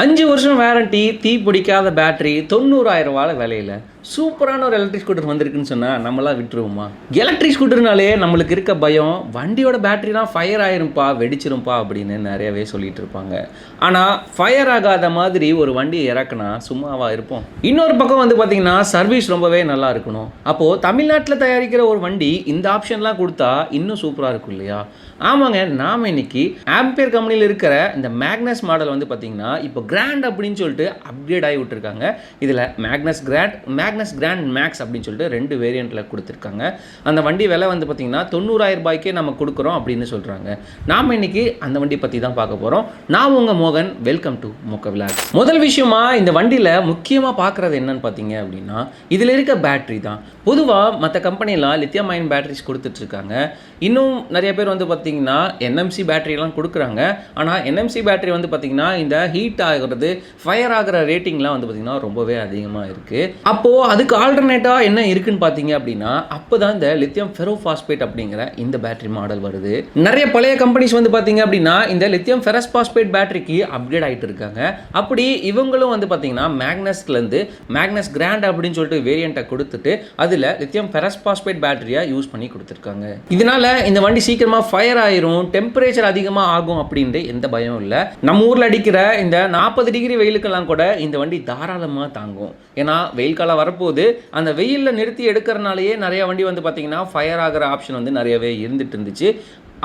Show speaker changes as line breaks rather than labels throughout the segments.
அஞ்சு வருஷம் வேரண்டி தீ பிடிக்காத பேட்டரி தொண்ணூறாயிரம் ரூபாய் விலையில. சூப்பரான ஒரு எலக்ட்ரிக் ஸ்கூட்டர் வந்திருக்குன்னு சொன்னால் நம்மளாம் விட்டுருவோமா? எலக்ட்ரிக் ஸ்கூட்டர்னாலே நம்மளுக்கு இருக்க பயம் வண்டியோட பேட்டரிலாம் ஃபயர் ஆயிரும்ப்பா வெடிச்சிரும்ப்பா அப்படின்னு நிறையவே சொல்லிட்டு இருப்பாங்க. ஆனால் ஃபயர் ஆகாத மாதிரி ஒரு வண்டியை இறக்குனா சும்மாவாக இருப்போம். இன்னொரு பக்கம் வந்து பார்த்தீங்கன்னா சர்வீஸ் ரொம்பவே நல்லா இருக்கணும். அப்போது தமிழ்நாட்டில் தயாரிக்கிற ஒரு வண்டி இந்த ஆப்ஷன்லாம் கொடுத்தா இன்னும் சூப்பராக இருக்கும் இல்லையா? ஆமாங்க நாம் இன்னைக்கு ஆம்பியர் கம்பெனியில் இருக்கிற இந்த மேக்னஸ் மாடல் வந்து பார்த்தீங்கன்னா இப்போ கிராண்ட் அப்படின்னு சொல்லிட்டு அப்கிரேட் ஆகி விட்டுருக்காங்க. இதில் Magnus grand Magnus grand max அப்படின்னு சொல்லிட்டு ரெண்டு வேரியண்ட்டில் கொடுத்துருக்காங்க. அந்த வண்டி விலை வந்து பார்த்தீங்கன்னா தொண்ணூறாயிரம் ரூபாய்க்கே நம்ம கொடுக்குறோம் அப்படின்னு சொல்கிறாங்க நாம் இன்னைக்கு அந்த வண்டி பற்றி தான் பார்க்க போகிறோம் நான் உங்கள் மோகன். வெல்கம் டு மோக்க விளாக் முதல் விஷயமா இந்த வண்டியில் முக்கியமாக பார்க்குறது என்னன்னு பார்த்தீங்க அப்படின்னா இதில் இருக்க பேட்டரி தான். பொதுவாக மற்ற கம்பெனிலாம் லித்தியம் அயன் பேட்டரிஸ் கொடுத்துட்ருக்காங்க இன்னும் நிறைய பேர் வந்து பார்த்தீங்கன்னா என்எம்சி பேட்டரியெல்லாம் கொடுக்குறாங்க. ஆனால் என்எம்சி பேட்டரி வந்து பார்த்திங்கன்னா இந்த ஹீட் ஆகிறது ஃபயர் ஆகிற ரேட்டிங்லாம் வந்து பார்த்திங்கன்னா ரொம்பவே அதிகமாக இருக்குது அப்போது அதுக்கு ஆல்டர்னேட்டாக என்ன இருக்குன்னு பார்த்தீங்க அப்படின்னா அப்போ தான் இந்த லித்தியம் ஃபெரோஃபாஸ்பேட் அப்படிங்கிற இந்த பேட்டரி மாடல் வருது. நிறைய பழைய கம்பெனிஸ் வந்து பார்த்தீங்க அப்படின்னா இந்த லித்தியம் ஃபெரஸ்பாஸ்பேட் பேட்டரிக்கு அப்கிரேட் ஆகிட்டு இருக்காங்க. அப்படி இவங்களும் வந்து பார்த்தீங்கன்னா மேக்னஸ்லேருந்து மேக்னஸ் கிராண்ட் அப்படின்னு சொல்லிட்டு வேரியண்ட்டை கொடுத்துட்டு அதில் லித்தியம் ஃபெரஸ்பாஸ்பேட் பேட்டரியை யூஸ் பண்ணி கொடுத்துருக்காங்க. இதனால இந்த வண்டி சீக்கிரமாக ஃபயர் ஆயிரும் டெம்பரேச்சர் அதிகமாக ஆகும் அப்படின்ட்டு எந்த பயம் இல்லை. நம்ம ஊரில் அடிக்கிற இந்த நாற்பது டிகிரி வெயிலுக்கெல்லாம் கூட இந்த வண்டி தாராளமாக தாங்கும். ஏன்னா வெயில் காலம் வர வரப்போகுது. அந்த வெயிலில் நிறுத்தி எடுக்கிறனாலேயே நிறையா வண்டி வந்து பார்த்திங்கன்னா ஃபயர் ஆகிற ஆப்ஷன் வந்து நிறையவே இருந்துட்டு இருந்துச்சு.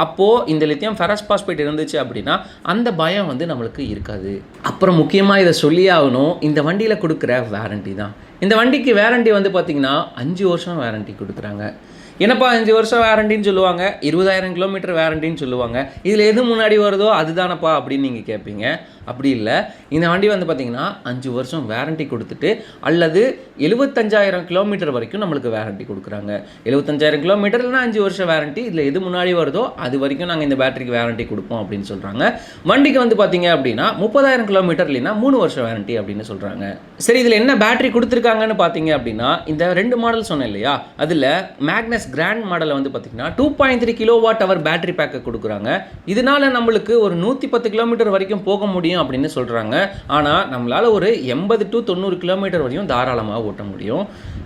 அப்போது இந்த லித்தியம் ஃபெரஸ் பாஸ்பேட் இருந்துச்சு அப்படின்னா அந்த பயம் வந்து நம்மளுக்கு இருக்காது. அப்புறம் முக்கியமாக இதை சொல்லியே ஆகணும் இந்த வண்டியில் கொடுக்குற வேரண்டி தான். இந்த வண்டிக்கு வேரண்டி வந்து பார்த்திங்கன்னா அஞ்சு வருஷம் வேரண்டி கொடுக்குறாங்க. என்னப்பா அஞ்சு வருஷம் வேரண்டின்னு சொல்லுவாங்க? இருபதாயிரம் கிலோமீட்டர் வேரண்டின்னு சொல்லுவாங்க. இதில் எது முன்னாடி வருதோ அதுதானப்பா அப்படின்னு நீங்கள் கேட்பீங்க அப்படி இல்லை. இந்த வண்டி வந்து பார்த்திங்கன்னா அஞ்சு வருஷம் வேரண்டி கொடுத்துட்டு அல்லது எழுபத்தஞ்சாயிரம் கிலோமீட்டர் வரைக்கும் நம்மளுக்கு வேரண்டி கொடுக்குறாங்க. எழுபத்தஞ்சாயிரம் கிலோமீட்டர் இல்லைனா அஞ்சு வருஷம் வேரண்டி இதில் எது முன்னாடி வருதோ அது வரைக்கும் நாங்கள் இந்த பேட்டரிக்கு வேரண்டி கொடுப்போம் அப்படின்னு சொல்கிறாங்க வண்டிக்கு வந்து பார்த்தீங்க அப்படின்னா முப்பதாயிரம் கிலோமீட்டர் இல்லைன்னா மூணு வருஷம் வேரண்டி அப்படின்னு சொல்கிறாங்க சரி இதில் என்ன பேட்டரி கொடுத்துருக்காங்கன்னு பார்த்தீங்க அப்படின்னா இந்த ரெண்டு மாடல் சொன்னேன் இல்லையா? அதில் மேக்னஸ் கிராண்ட் மாடலில் வந்து பார்த்தீங்கன்னா two point three kilowatt hour battery பேக்கை கொடுக்குறாங்க. இதனால நம்மளுக்கு ஒரு நூற்றி பத்து கிலோமீட்டர் வரைக்கும் போக முடியும் அப்படின்னு சொல்கிறாங்க ஆனால் நம்மளால் ஒரு எண்பது டு தொண்ணூறு கிலோமீட்டர் வரையும் தாராளமாக ஓட்ட முடியும்.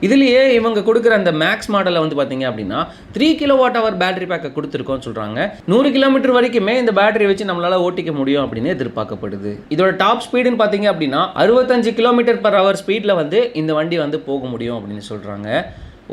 இதுலேயே இவங்க கொடுக்குற அந்த மேக்ஸ் மாடலில் வந்து பார்த்தீங்க அப்படின்னா three kilowatt hour battery பேக்கை கொடுத்துருக்கோம்னு சொல்கிறாங்க நூறு கிலோமீட்டர் வரைக்குமே இந்த பேட்டரி வச்சு நம்மளால் ஓட்டிக்க முடியும் அப்படின்னு எதிர்பார்க்கப்படுது. இதோட டாப் ஸ்பீடுன்னு பார்த்தீங்க அப்படின்னா அறுபத்தஞ்சு கிலோமீட்டர் பர் ஹவர் ஸ்பீடில் வந்து இந்த வண்டி வந்து போக முடியும் அப்படின்னு சொல்கிறாங்க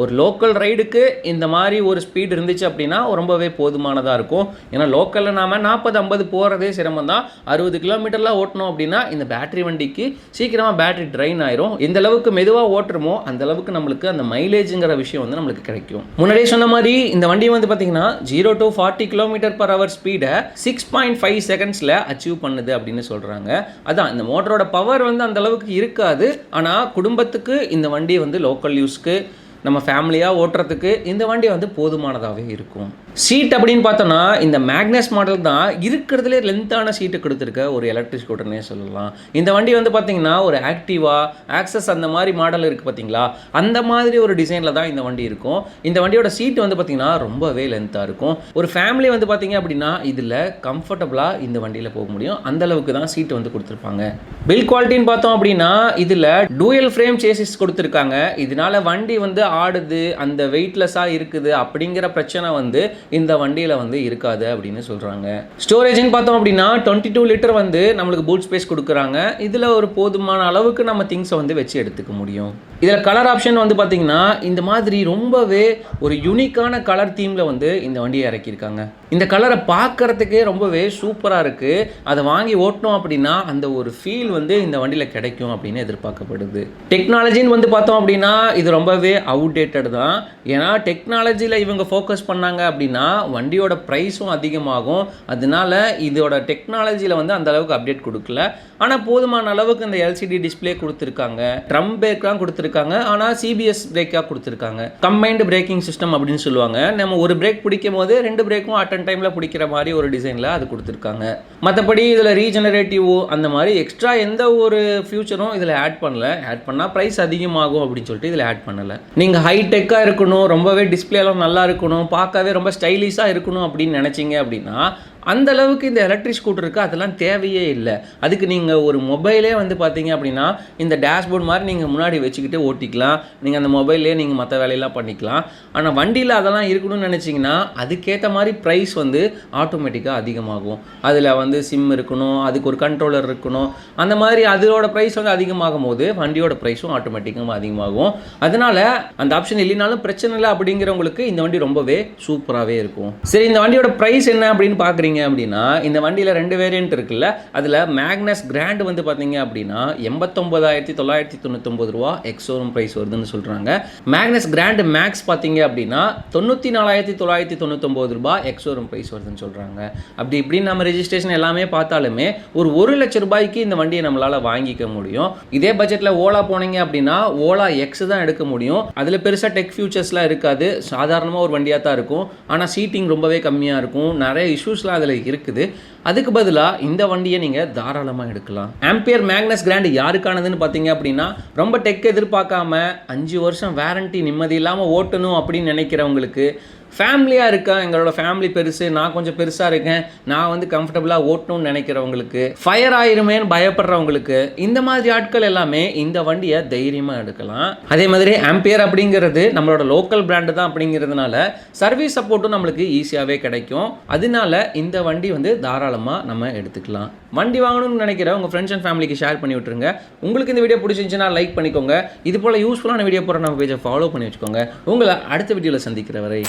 ஒரு லோக்கல் ரைடுக்கு இந்த மாதிரி ஒரு ஸ்பீடு இருந்துச்சு அப்படின்னா ரொம்பவே போதுமானதாக இருக்கும். ஏன்னா லோக்கலில் நாம் நாற்பது ஐம்பது போகிறதே சிரமம் தான் அறுபது கிலோமீட்டர்லாம் ஓட்டணும் அப்படின்னா இந்த பேட்டரி வண்டிக்கு சீக்கிரமாக பேட்டரி ட்ரைன் ஆயிரும். எந்த அளவுக்கு மெதுவாக ஓட்டுறமோ அந்த அளவுக்கு நம்மளுக்கு அந்த மைலேஜுங்கிற விஷயம் வந்து நம்மளுக்கு கிடைக்கும். முன்னாடியே சொன்ன மாதிரி இந்த வண்டி வந்து பார்த்தீங்கன்னா zero to forty kilometre per hour ஸ்பீடை சிக்ஸ் பாயிண்ட் ஃபைவ் செகண்ட்ஸில் அச்சீவ் பண்ணுது அப்படின்னு சொல்கிறாங்க அதான் இந்த மோட்டரோட பவர் வந்து அந்த அளவுக்கு இருக்காது. ஆனால் குடும்பத்துக்கு இந்த வண்டி வந்து லோக்கல் யூஸ்க்கு நம்ம ஃபேமிலியாக ஓட்டுறதுக்கு இந்த வண்டி வந்து போதுமானதாகவே இருக்கும். சீட் அப்படின்னு பார்த்தோன்னா இந்த மேக்னஸ் மாடல் தான் இருக்கிறதுலே லென்த்தான சீட்டு கொடுத்துருக்க ஒரு எலக்ட்ரிக் ஸ்கூட்டர்னே சொல்லலாம். இந்த வண்டி வந்து பார்த்தீங்கன்னா ஒரு ஆக்டிவா ஆக்சஸ் அந்த மாதிரி மாடல் இருக்குது பார்த்தீங்களா? அந்த மாதிரி ஒரு டிசைனில் தான் இந்த வண்டி இருக்கும். இந்த வண்டியோட சீட் வந்து பார்த்தீங்கன்னா ரொம்பவே லென்த்தாக இருக்கும். ஒரு ஃபேமிலி வந்து பார்த்தீங்க அப்படின்னா இதில் கம்ஃபர்டபுளாக இந்த வண்டியில் போக முடியும். அந்த அளவுக்கு தான் சீட்டு வந்து கொடுத்துருப்பாங்க. பில் குவாலிட்டின்னு பார்த்தோம் அப்படின்னா இதில் டூயல் ஃப்ரேம் சேசிஸ் கொடுத்துருக்காங்க. இதனால வண்டி வந்து ஆடுது அந்த வெயிட்லெஸ்ஸாக இருக்குது அப்படிங்கிற பிரச்சனை வந்து இந்த வண்டியில் வந்து இருக்காது அப்படின்னு சொல்கிறாங்க ஸ்டோரேஜ்னு பார்த்தோம் அப்படின்னா டுவெண்ட்டி டூ லிட்டர் வந்து நம்மளுக்கு பூட் ஸ்பேஸ் கொடுக்குறாங்க. இதில் ஒரு போதுமான அளவுக்கு நம்ம திங்ஸை வந்து வச்சு எடுத்துக்க முடியும். இதில் கலர் ஆப்ஷன் வந்து பார்த்திங்கன்னா இந்த மாதிரி ரொம்பவே ஒரு யூனிக்கான கலர் தீமில் வந்து இந்த வண்டியை இறக்கியிருக்காங்க. இந்த கலரை பார்க்கறதுக்கே ரொம்பவே சூப்பராக இருக்குது அதை வாங்கி ஓட்டணும் அப்படின்னா அந்த ஒரு ஃபீல் வந்து இந்த வண்டியில் கிடைக்கும் அப்படின்னு எதிர்பார்க்கப்படுது. டெக்னாலஜின்னு வந்து பார்த்தோம் அப்படின்னா இது ரொம்பவே அவுடேட்டட் தான். ஏன்னா டெக்னாலஜியில் இவங்க ஃபோக்கஸ் பண்ணாங்க அப்படின்னா வண்டியோட ப்ரைஸும் அதிகமாகும். அதனால இதோட டெக்னாலஜியில் வந்து அந்த அளவுக்கு அப்டேட் கொடுக்கல. ஆனால் போதுமான அளவுக்கு இந்த எல்சிடி டிஸ்ப்ளே கொடுத்துருக்காங்க. ட்ரம் பேக்லாம் கொடுத்துருக்காங்க. ஆனால் சிபிஎஸ் பிரேக்காக கொடுத்துருக்காங்க. கம்பைன்டு பிரேக்கிங் சிஸ்டம் அப்படின்னு சொல்லுவாங்க. நம்ம ஒரு பிரேக் பிடிக்கும் போது ரெண்டு பிரேக்கும் அட் அன் டைமில் பிடிக்கிற மாதிரி ஒரு டிசைனில் அது கொடுத்துருக்காங்க. மற்றபடி இதில் ரீஜெனரேட்டிவோ அந்த மாதிரி எக்ஸ்ட்ரா எந்த ஒரு ஃபியூச்சரும் இதில் ஆட் பண்ணல. ஆட் பண்ணால் ப்ரைஸ் அதிகமாகும் அப்படின்னு சொல்லிட்டு இதில் ஆட் பண்ணலை. நீங்கள் ஹைடெக்காக இருக்கணும் ரொம்பவே டிஸ்பிளேலாம் நல்லா இருக்கணும் பார்க்கவே ரொம்ப ஸ்டைலிஷாக இருக்கணும் அப்படின்னு நினச்சிங்க அப்படின்னா அந்த அளவுக்கு இந்த எலக்ட்ரிக் ஸ்கூட்டருக்கு அதெல்லாம் தேவையே இல்லை. அதுக்கு நீங்கள் ஒரு மொபைலே வந்து பார்த்தீங்க அப்படின்னா இந்த டேஷ்போர்ட் மாதிரி நீங்கள் முன்னாடி வச்சுக்கிட்டு ஓட்டிக்கலாம். நீங்கள் அந்த மொபைல்லே நீங்கள் மற்ற வேலையெல்லாம் பண்ணிக்கலாம். ஆனால் வண்டியில் அதெல்லாம் இருக்கணும்னு நினச்சிங்கன்னா அதுக்கேற்ற மாதிரி ப்ரைஸ் வந்து ஆட்டோமேட்டிக்காக அதிகமாகும். அதில் வந்து சிம் இருக்கணும் அதுக்கு ஒரு கண்ட்ரோலர் இருக்கணும். அந்த மாதிரி அதோட ப்ரைஸ் வந்து அதிகமாகும் போது வண்டியோட ப்ரைஸும் ஆட்டோமேட்டிக்காக அதிகமாகும். அதனால் அந்த ஆப்ஷன் இல்லைனாலும் பிரச்சனை இல்லை அப்படிங்கிறவங்களுக்கு இந்த வண்டி ரொம்பவே சூப்பராகவே இருக்கும். சரி இந்த வண்டியோட ப்ரைஸ் என்ன அப்படின்னு பார்க்குறீங்க அப்படின்னா இந்த வண்டியில் ரெண்டு வேரியண்ட் இருக்குல்ல அதில் மேக்னஸ் கிராண்ட் வந்து பார்த்தீங்க அப்படின்னா எண்பத்தொம்பதாயிரத்தி தொள்ளாயிரத்தி தொண்ணூத்தொம்பது ரூபா எக்ஸோரூம் ப்ரைஸ் வருதுன்னு சொல்கிறாங்க மேக்னஸ் கிராண்ட் மேக்ஸ் பார்த்தீங்க அப்படின்னா தொண்ணூற்றி நாலாயிரத்தி தொள்ளாயிரத்தி தொண்ணூத்தொம்பது ரூபா எக்ஸோரூம் ப்ரைஸ் வருதுன்னு சொல்கிறாங்க அப்படி இப்படின்னு நம்ம ரெஜிஸ்ட்ரேஷன் எல்லாமே பார்த்தாலுமே ஒரு ஒரு லட்ச ரூபாய்க்கு இந்த வண்டியை நம்மளால் வாங்கிக்க முடியும். இதே பட்ஜெட்டில் ஓலா போனீங்க அப்படின்னா ஓலா எக்ஸ் தான் எடுக்க முடியும். அதில் பெருசாக டெக் ஃபியூச்சர்ஸ்லாம் இருக்காது. சாதாரணமாக ஒரு வண்டியாக தான் இருக்கும். ஆனால் சீட்டிங் ரொம்பவே கம்மியாக இருக்கும். நிறைய இஷ்யூஸ்லாம் அதில் இருக்குது. அதுக்கு பதிலாக இந்த வண்டியை நீங்கள் தாராளமாக எடுக்கலாம். ஆம்பியர் மேக்னஸ் கிராண்ட் யாருக்கானதுன்னு பார்த்தீங்க அப்படின்னா ரொம்ப டெக் எதிர்பார்க்காம அஞ்சு வருஷம் வேரண்டி நிம்மதி இல்லாமல் ஓட்டணும் அப்படின்னு நினைக்கிறவங்களுக்கு ஃபேமிலியாக இருக்கேன். எங்களோட ஃபேமிலி பெருசு. நான் கொஞ்சம் பெருசாக இருக்கேன். நான் வந்து கம்ஃபர்டபுளாக ஓட்டணும்னு நினைக்கிறவங்களுக்கு ஃபயர் ஆயிருமேன்னு பயப்படுறவங்களுக்கு இந்த மாதிரி ஆட்கள் எல்லாமே இந்த வண்டியை தைரியமாக எடுக்கலாம். அதே மாதிரி ஆம்பியர் அப்படிங்கிறது நம்மளோட லோக்கல் பிராண்டு தான் அப்படிங்கிறதுனால சர்வீஸ் சப்போர்ட்டும் நம்மளுக்கு ஈஸியாகவே கிடைக்கும். அதனால இந்த வண்டி வந்து தாராளமாக நம்ம எடுத்துக்கலாம். வண்டி வாங்கணும்னு நினைக்கிற உங்கள் ஃப்ரெண்ட்ஸ் அண்ட் ஃபேமிலிக்கு ஷேர் பண்ணி விட்டுருங்க. உங்களுக்கு இந்த வீடியோ பிடிச்சிருந்துச்சுன்னா லைக் பண்ணிக்கோங்க. இது போல் யூஸ்ஃபுல்லான வீடியோ போகிற நம்ம பேஜை ஃபாலோ பண்ணி வச்சுக்கோங்க. உங்களை அடுத்த வீடியோவில் சந்திக்கிற வரை